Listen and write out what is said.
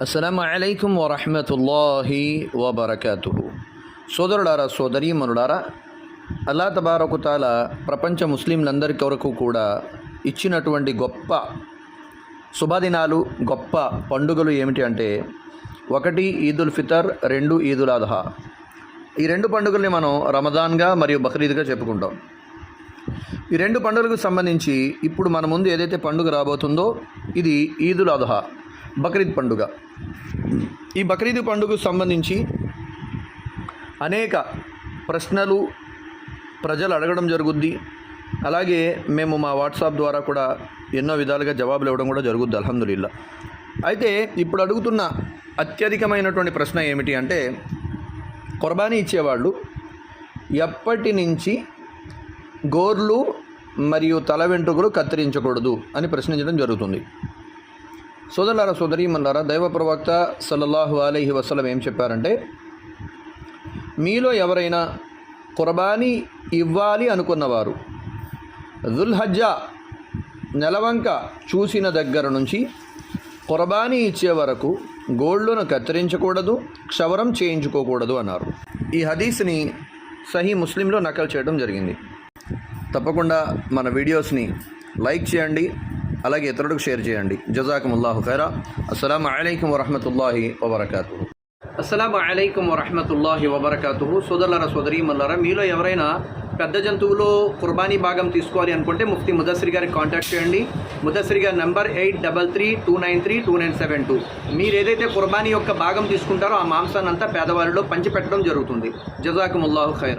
అస్సలం అయికం వరహమతుల్లాహి వబర్కతు సోదరుడారా సోదరీమనుడారా అల్లా తబారకుతాల ప్రపంచ ముస్లింలందరి కొరకు కూడా ఇచ్చినటువంటి గొప్ప శుభదినాలు గొప్ప పండుగలు ఏమిటి అంటే ఒకటి ఈదుల్ ఫితర్ రెండు ఈదుల్ అదహా ఈ రెండు పండుగల్ని మనం రమదాన్గా మరియు బక్రీద్గా చెప్పుకుంటాం. ఈ రెండు పండుగలకు సంబంధించి ఇప్పుడు మన ముందు ఏదైతే పండుగ రాబోతుందో ఇది ఈదుల్ అదహా బక్రీద్ పండుగ. ఈ బక్రీద్ పండుగకు సంబంధించి అనేక ప్రశ్నలు ప్రజలు అడగడం జరుగుద్ది. అలాగే మేము మా వాట్సాప్ ద్వారా కూడా ఎన్నో విధాలుగా జవాబులు ఇవ్వడం కూడా జరుగుద్ది అల్హమ్దులిల్లా. అయితే ఇప్పుడు అడుగుతున్న అత్యధికమైనటువంటి ప్రశ్న ఏమిటి అంటే కుర్బానీ ఇచ్చేవాళ్ళు ఎప్పటి నుంచి గోర్లు మరియు తల వెంట్రుకలు కత్తిరించకూడదు అని ప్రశ్నించడం జరుగుతుంది. సోదరులారా సోదరీమన్నారా దైవ ప్రవక్త సల్లల్లాహు అలైహి వసలం ఏం చెప్పారంటే మీలో ఎవరైనా కుర్బానీ ఇవ్వాలి అనుకున్నవారు దుల్హజ్జా నెలవంక చూసిన దగ్గర నుంచి కుర్బానీ ఇచ్చే వరకు గోల్డ్లను కత్తిరించకూడదు క్షవరం చేయించుకోకూడదు అన్నారు. ఈ హదీస్ని సహీ ముస్లింలో నకలు చేయడం జరిగింది. తప్పకుండా మన వీడియోస్ని లైక్ చేయండి అలాగే ఇతరులకు షేర్ చేయండి. జజాకముల్లాహు ఖైరా. అస్సలం అయికం వరహమతుల్లాహి వబర్కాతు అస్సలం అయికం వరహమతుల్లాహి వబర్కాతు సోదరులరా సోదరి మల్లారా మీలో ఎవరైనా పెద్ద జంతువులు కుర్బానీ భాగం తీసుకోవాలి అనుకుంటే ముఫ్తి ముదస్సిరి గారికి కాంటాక్ట్ చేయండి. ముదస్సిరి గారి number eight double three two nine three two nine seven two. మీరు ఏదైతే కుర్బానీ యొక్క భాగం తీసుకుంటారో ఆ మాంసాన్ని అంతా పేదవారిలో పంచిపెట్టడం జరుగుతుంది. జజాకముల్లాహు ఖైరా.